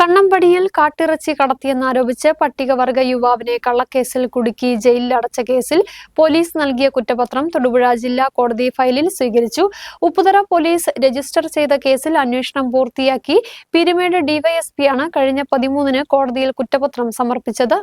കണ്ണമ്പടിയിൽ കാട്ടിറച്ചി കടത്തിയെന്നാരോപിച്ച് പട്ടികവർഗ യുവാവിനെ കള്ളക്കേസിൽ കുടുക്കി ജയിലിൽ അടച്ച കേസിൽ പോലീസ് നൽകിയ കുറ്റപത്രം തൊടുപുഴ ജില്ലാ കോടതി ഫയലിൽ സ്വീകരിച്ചു. ഉപ്പുതറ പോലീസ് രജിസ്റ്റർ ചെയ്ത കേസിൽ അന്വേഷണം പൂർത്തിയാക്കി. പീരുമേട് ഡിവൈഎസ്പിയാണ് കഴിഞ്ഞ പതിമൂന്നിന് കോടതിയിൽ കുറ്റപത്രം സമർപ്പിച്ചത്.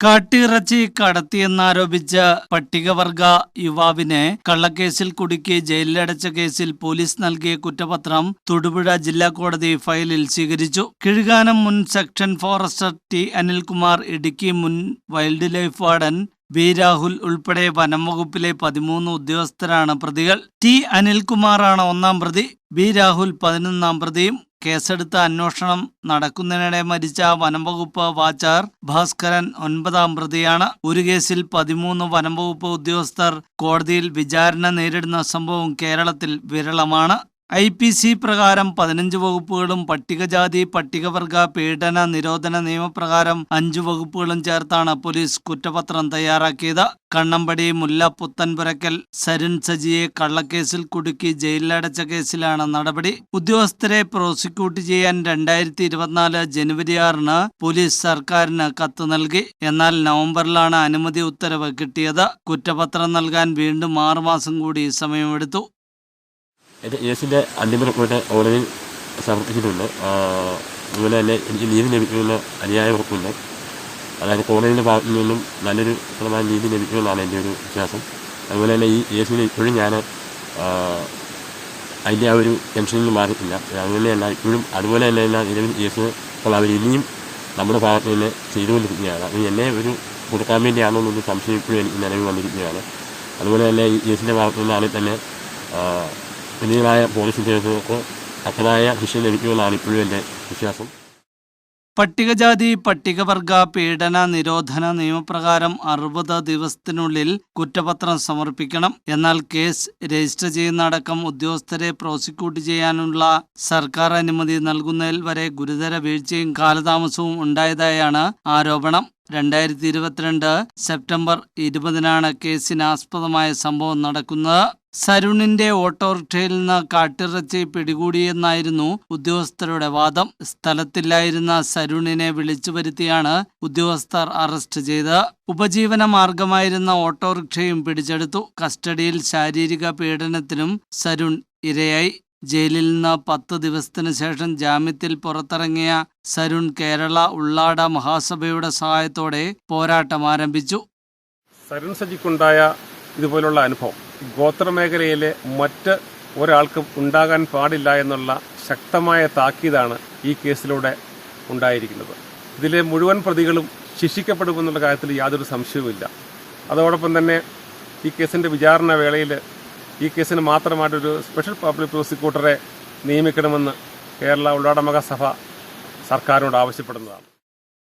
കാട്ടിയിറച്ചി കടത്തിയെന്നാരോപിച്ച് പട്ടികവർഗ യുവാവിനെ കള്ളക്കേസിൽ കുടുക്കി ജയിലിലടച്ച കേസിൽ പോലീസ് നൽകിയ കുറ്റപത്രം തൊടുപുഴ ജില്ലാ കോടതി ഫയലിൽ സ്വീകരിച്ചു. കിഴുകാനം മുൻ section forester T Anilkumar Idukki മുൻ wild life warden B Rahul ഉൾപ്പെടെ വനം വകുപ്പിലെ പതിമൂന്ന് ഉദ്യോഗസ്ഥരാണ് പ്രതികൾ. ടി അനിൽകുമാറാണ് ഒന്നാം പ്രതി ബി രാഹുൽ പതിനൊന്നാം പ്രതിയും കേസെടുത്ത അന്വേഷണം നടക്കുന്നതിനിടെ മരിച്ച വനംവകുപ്പ് വാച്ചാർ ഭാസ്കരൻ ഒൻപതാം പ്രതിയാണ്. ഒരു കേസിൽ പതിമൂന്ന് വനംവകുപ്പ് ഉദ്യോഗസ്ഥർ കോടതിയിൽ വിചാരണ നേരിടുന്ന സംഭവം കേരളത്തിൽ വിരളമാണ്. ഐ പി സി പ്രകാരം പതിനഞ്ച് വകുപ്പുകളും പട്ടികജാതി പട്ടികവർഗ പീഡന നിരോധന നിയമപ്രകാരം അഞ്ചു വകുപ്പുകളും ചേർത്താണ് പോലീസ് കുറ്റപത്രം തയ്യാറാക്കിയത്. കണ്ണമ്പടി മുല്ല പുത്തൻപുരക്കൽ സരുൺ സജിയെ കള്ളക്കേസിൽ കുടുക്കി ജയിലിലടച്ച കേസിലാണ് നടപടി. ഉദ്യോഗസ്ഥരെ പ്രോസിക്യൂട്ട് ചെയ്യാൻ രണ്ടായിരത്തി ഇരുപത്തിനാല് ജനുവരി ആറിന് പോലീസ് സർക്കാരിന് കത്ത് നൽകി. എന്നാൽ നവംബറിലാണ് അനുമതി ഉത്തരവ് കിട്ടിയത്. കുറ്റപത്രം നൽകാൻ വീണ്ടും ആറുമാസം കൂടി സമയമെടുത്തു. എന്റെ കേസിന്റെ അന്തിമ റിപ്പോർട്ട് ഓൺലൈനിൽ സമർപ്പിച്ചിട്ടുണ്ട്. അതുപോലെ തന്നെ എനിക്ക് നീതി ലഭിക്കുമെന്ന് അനുയായ ഉറപ്പുണ്ട്. അതായത് കോടതിയുടെ ഭാഗത്തു നിന്നും നല്ലൊരു ശതമാനം നീതി ലഭിക്കുമെന്നാണ് എന്റെ ഒരു വിശ്വാസം. അതുപോലെ തന്നെ ഈ കേസിൽ ഇപ്പോഴും ഞാൻ അതിന്റെ ആ ഒരു ടെൻഷനിൽ മാറിയിട്ടില്ല. അതുപോലെ തന്നെ ഇപ്പോഴും അതുപോലെ തന്നെ എല്ലാ നിലവിൽ കേസുകൾ അവർ ഇനിയും നമ്മുടെ ഭാഗത്ത് നിന്ന് ചെയ്തുകൊണ്ടിരിക്കുകയാണ്. അത് എന്നെ ഒരു കൊടുക്കാൻ വേണ്ടിയാണോ എന്നൊരു സംശയം ഇപ്പോഴും എനിക്ക് നിലവിൽ വന്നിരിക്കുകയാണ്. അതുപോലെ തന്നെ ഈ കേസിന്റെ ഭാഗത്തു നിന്നാണെങ്കിൽ തന്നെ പിന്നീടായ പോലീസ് ഉദ്യോഗസ്ഥർക്ക് ശിക്ഷ ലഭിക്കുമെന്നാണ് ഇപ്പോഴും വിശ്വാസം. പട്ടികജാതി പട്ടികവർഗ പീഡന നിരോധന നിയമപ്രകാരം അറുപത് ദിവസത്തിനുള്ളിൽ കുറ്റപത്രം സമർപ്പിക്കണം. എന്നാൽ കേസ് രജിസ്റ്റർ ചെയ്യുന്ന ചെയ്യുന്നതടക്കം ഉദ്യോഗസ്ഥരെ പ്രോസിക്യൂട്ട് ചെയ്യാനുള്ള സർക്കാർ അനുമതി നൽകുന്നതിൽ വരെ ഗുരുതര വീഴ്ചയും കാലതാമസവും ഉണ്ടായതായാണ് ആരോപണം. രണ്ടായിരത്തി ഇരുപത്തിരണ്ട് സെപ്റ്റംബർ ഇരുപതിനാണ് കേസിനാസ്പദമായ സംഭവം നടക്കുന്നത്. സരുണിന്റെ ഓട്ടോറിക്ഷയിൽ നിന്ന് കാട്ടിറച്ചി പിടികൂടിയെന്നായിരുന്നു ഉദ്യോഗസ്ഥരുടെ വാദം. സ്ഥലത്തില്ലായിരുന്ന സരുണിനെ വിളിച്ചു വരുത്തിയാണ് ഉദ്യോഗസ്ഥർ അറസ്റ്റ് ചെയ്തത് ഉപജീവന മാർഗമായിരുന്ന ഓട്ടോറിക്ഷയും പിടിച്ചെടുത്തു. കസ്റ്റഡിയിൽ ശാരീരിക പീഡനത്തിനും സരുൺ ഇരയായി. ജയിലിൽ നിന്ന് പത്ത് ദിവസത്തിനു ശേഷം ജാമ്യത്തിൽ പുറത്തിറങ്ങിയ സരുൺ കേരള ഉള്ളാട മഹാസഭയുടെ സഹായത്തോടെ പോരാട്ടം ആരംഭിച്ചു. സരുൺ സജിക്കുണ്ടായ ഇതുപോലുള്ള അനുഭവം. ഗോത്രമേഖലയിലെ മറ്റ് ഒരാൾക്കും ഉണ്ടാകാൻ പാടില്ല എന്നുള്ള ശക്തമായ താക്കീതാണ് ഈ കേസിലൂടെ ഉണ്ടായിരിക്കുന്നത്. ഇതിലെ മുഴുവൻ പ്രതികളും ശിക്ഷിക്കപ്പെടുമെന്നുള്ള കാര്യത്തിൽ യാതൊരു സംശയവുമില്ല. അതോടൊപ്പം തന്നെ ഈ കേസിന്റെ വിചാരണ വേളയിൽ ഈ കേസിന് മാത്രമായിട്ടൊരു സ്പെഷ്യൽ പബ്ലിക് പ്രോസിക്യൂട്ടറെ നിയമിക്കണമെന്ന് കേരള ഉള്ളടമക സഭ സർക്കാരിനോട് ആവശ്യപ്പെടുന്നതാണ്.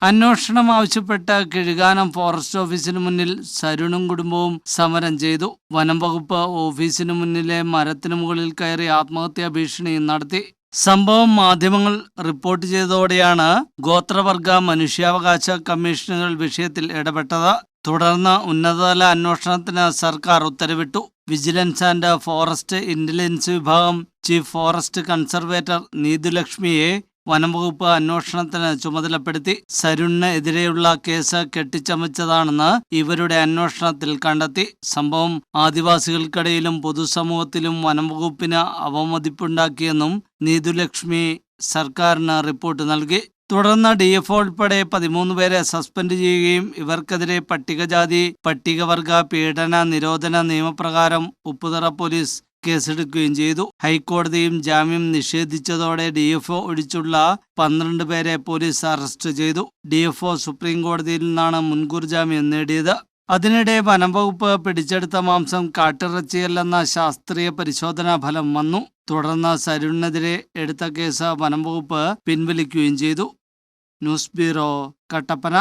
അന്വേഷണം ആവശ്യപ്പെട്ട കിഴുകാനം ഫോറസ്റ്റ് ഓഫീസിന് മുന്നിൽ സരുണും കുടുംബവും സമരം ചെയ്തു. വനം വകുപ്പ് ഓഫീസിന് മുന്നിലെ മരത്തിന് മുകളിൽ കയറി ആത്മഹത്യാ ഭീഷണി നടത്തി. സംഭവം മാധ്യമങ്ങൾ റിപ്പോർട്ട് ചെയ്തതോടെയാണ് ഗോത്രവർഗ മനുഷ്യാവകാശ കമ്മീഷനുകൾ വിഷയത്തിൽ ഇടപെട്ടത്. തുടർന്ന് ഉന്നതതല അന്വേഷണത്തിന് സർക്കാർ ഉത്തരവിട്ടു. വിജിലൻസ് ആൻഡ് ഫോറസ്റ്റ് ഇന്റലിജൻസ് വിഭാഗം ചീഫ് ഫോറസ്റ്റ് കൺസർവേറ്റർ നീതുലക്ഷ്മിയെ വനംവകുപ്പ് അന്വേഷണത്തിന് ചുമതലപ്പെടുത്തി സരുണിന് എതിരെയുള്ള കേസ് കെട്ടിച്ചമച്ചതാണെന്ന് ഇവരുടെ അന്വേഷണത്തിൽ കണ്ടെത്തി. സംഭവം ആദിവാസികൾക്കിടയിലും പൊതുസമൂഹത്തിലും വനംവകുപ്പിന് അവമതിപ്പുണ്ടാക്കിയെന്നും നീതുലക്ഷ്മി സർക്കാരിന് റിപ്പോർട്ട് നൽകി. തുടർന്ന് ഡി എഫ് ഉൾപ്പെടെ പതിമൂന്ന് പേരെ സസ്പെൻഡ് ചെയ്യുകയും ഇവർക്കെതിരെ പട്ടികജാതി പട്ടികവർഗ പീഡന നിരോധന നിയമപ്രകാരം ഉപ്പുതറ പോലീസ് കേസെടുക്കുകയും ചെയ്തു. ഹൈക്കോടതിയും ജാമ്യം നിഷേധിച്ചതോടെ ഡിഎഫ്ഒ ഒഴിച്ചുള്ള പന്ത്രണ്ട് പേരെ പോലീസ് അറസ്റ്റ് ചെയ്തു. ഡിഎഫ്ഒ സുപ്രീം കോടതിയിൽ നിന്നാണ് മുൻകൂർ ജാമ്യം നേടിയത്. അതിനിടെ വനംവകുപ്പ് പിടിച്ചെടുത്ത മാംസം കാട്ടിറച്ചിയല്ലെന്ന ശാസ്ത്രീയ പരിശോധനാ ഫലം വന്നു. തുടർന്ന് സരുണിനെതിരെ എടുത്ത കേസ് വനംവകുപ്പ് പിൻവലിക്കുകയും ചെയ്തു. News bureau Kattappana.